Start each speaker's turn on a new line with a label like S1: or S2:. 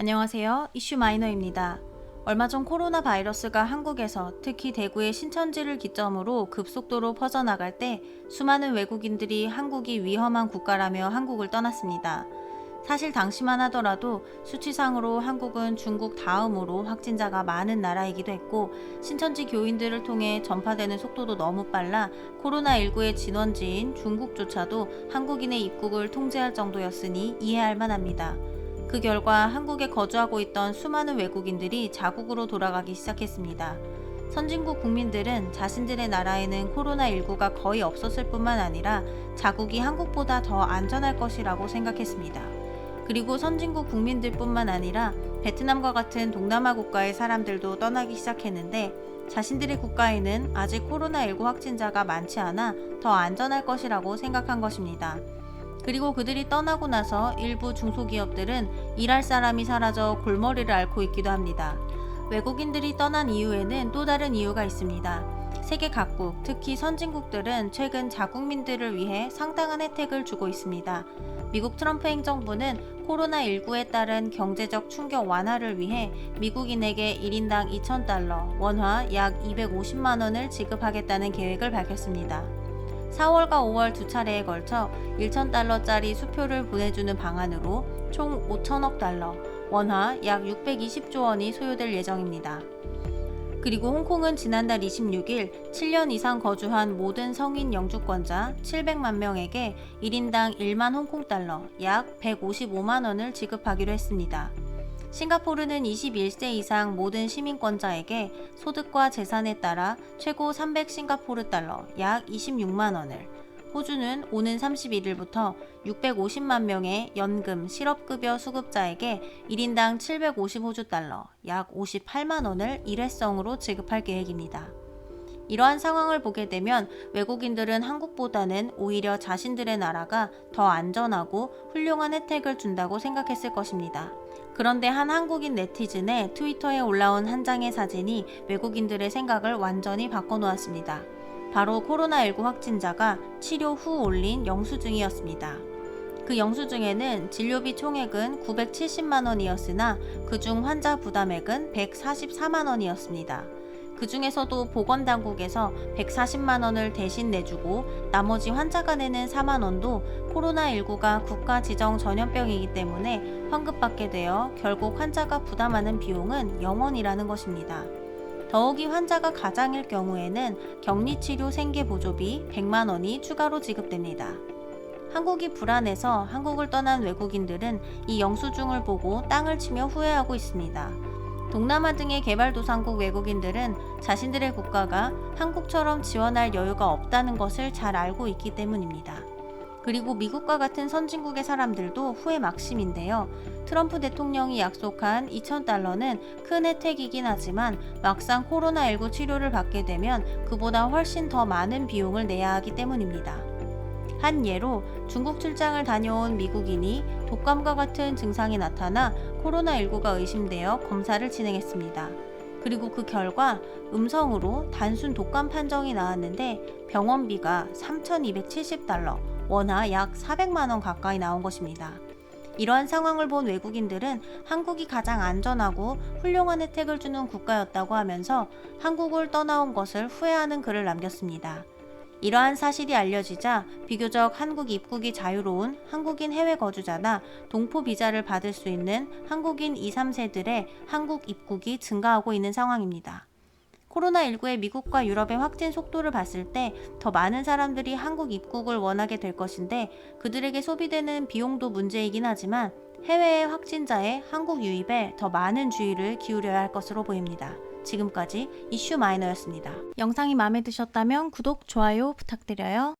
S1: 안녕하세요. 이슈 마이너입니다. 얼마 전 코로나 바이러스가 한국에서 특히 대구의 신천지를 기점으로 급속도로 퍼져나갈 때 수많은 외국인들이 한국이 위험한 국가라며 한국을 떠났습니다. 사실 당시만 하더라도 수치상으로 한국은 중국 다음으로 확진자가 많은 나라이기도 했고 신천지 교인들을 통해 전파되는 속도도 너무 빨라 코로나19의 진원지인 중국조차도 한국인의 입국을 통제할 정도였으니 이해할 만합니다. 그 결과 한국에 거주하고 있던 수많은 외국인들이 자국으로 돌아가기 시작했습니다. 선진국 국민들은 자신들의 나라에는 코로나19가 거의 없었을 뿐만 아니라 자국이 한국보다 더 안전할 것이라고 생각했습니다. 그리고 선진국 국민들뿐만 아니라 베트남과 같은 동남아 국가의 사람들도 떠나기 시작했는데 자신들의 국가에는 아직 코로나19 확진자가 많지 않아 더 안전할 것이라고 생각한 것입니다. 그리고 그들이 떠나고 나서 일부 중소기업들은 일할 사람이 사라져 골머리를 앓고 있기도 합니다. 외국인들이 떠난 이유에는 또 다른 이유가 있습니다. 세계 각국, 특히 선진국들은 최근 자국민들을 위해 상당한 혜택을 주고 있습니다. 미국 트럼프 행정부는 코로나19에 따른 경제적 충격 완화를 위해 미국인에게 1인당 2,000달러, 원화 약 250만 원을 지급하겠다는 계획을 밝혔습니다. 4월과 5월 두 차례에 걸쳐 1,000달러짜리 수표를 보내주는 방안으로 총 5천억 달러, 원화 약 620조 원이 소요될 예정입니다. 그리고 홍콩은 지난달 26일 7년 이상 거주한 모든 성인 영주권자 700만 명에게 1인당 1만 홍콩 달러, 약 155만 원을 지급하기로 했습니다. 싱가포르는 21세 이상 모든 시민권자에게 소득과 재산에 따라 최고 300 싱가포르 달러, 약 26만 원을, 호주는 오는 31일부터 650만 명의 연금, 실업급여 수급자에게 1인당 750호주 달러, 약 58만 원을 일회성으로 지급할 계획입니다. 이러한 상황을 보게 되면 외국인들은 한국보다는 오히려 자신들의 나라가 더 안전하고 훌륭한 혜택을 준다고 생각했을 것입니다. 그런데 한 한국인 네티즌의 트위터에 올라온 한 장의 사진이 외국인들의 생각을 완전히 바꿔놓았습니다. 바로 코로나19 확진자가 치료 후 올린 영수증이었습니다. 그 영수증에는 진료비 총액은 970만 원이었으나 그중 환자 부담액은 144만 원이었습니다. 그 중에서도 보건당국에서 140만 원을 대신 내주고 나머지 환자가 내는 4만 원도 코로나19가 국가 지정 전염병이기 때문에 환급받게 되어 결국 환자가 부담하는 비용은 0원이라는 것입니다. 더욱이 환자가 가장일 경우에는 격리치료 생계보조비 100만 원이 추가로 지급됩니다. 한국이 불안해서 한국을 떠난 외국인들은 이 영수증을 보고 땅을 치며 후회하고 있습니다. 동남아 등의 개발도상국 외국인들은 자신들의 국가가 한국처럼 지원할 여유가 없다는 것을 잘 알고 있기 때문입니다. 그리고 미국과 같은 선진국의 사람들도 후회 막심인데요. 트럼프 대통령이 약속한 2,000달러는 큰 혜택이긴 하지만 막상 코로나19 치료를 받게 되면 그보다 훨씬 더 많은 비용을 내야 하기 때문입니다. 한 예로 중국 출장을 다녀온 미국인이 독감과 같은 증상이 나타나 코로나19가 의심되어 검사를 진행했습니다. 그리고 그 결과 음성으로 단순 독감 판정이 나왔는데 병원비가 3,270달러, 원화 약 400만 원 가까이 나온 것입니다. 이러한 상황을 본 외국인들은 한국이 가장 안전하고 훌륭한 혜택을 주는 국가였다고 하면서 한국을 떠나온 것을 후회하는 글을 남겼습니다. 이러한 사실이 알려지자 비교적 한국 입국이 자유로운 한국인 해외 거주자나 동포 비자를 받을 수 있는 한국인 2, 3세들의 한국 입국이 증가하고 있는 상황입니다. 코로나19의 미국과 유럽의 확진 속도를 봤을 때 더 많은 사람들이 한국 입국을 원하게 될 것인데 그들에게 소비되는 비용도 문제이긴 하지만 해외의 확진자의 한국 유입에 더 많은 주의를 기울여야 할 것으로 보입니다. 지금까지 이슈 마이너였습니다. 영상이 마음에 드셨다면 구독, 좋아요 부탁드려요.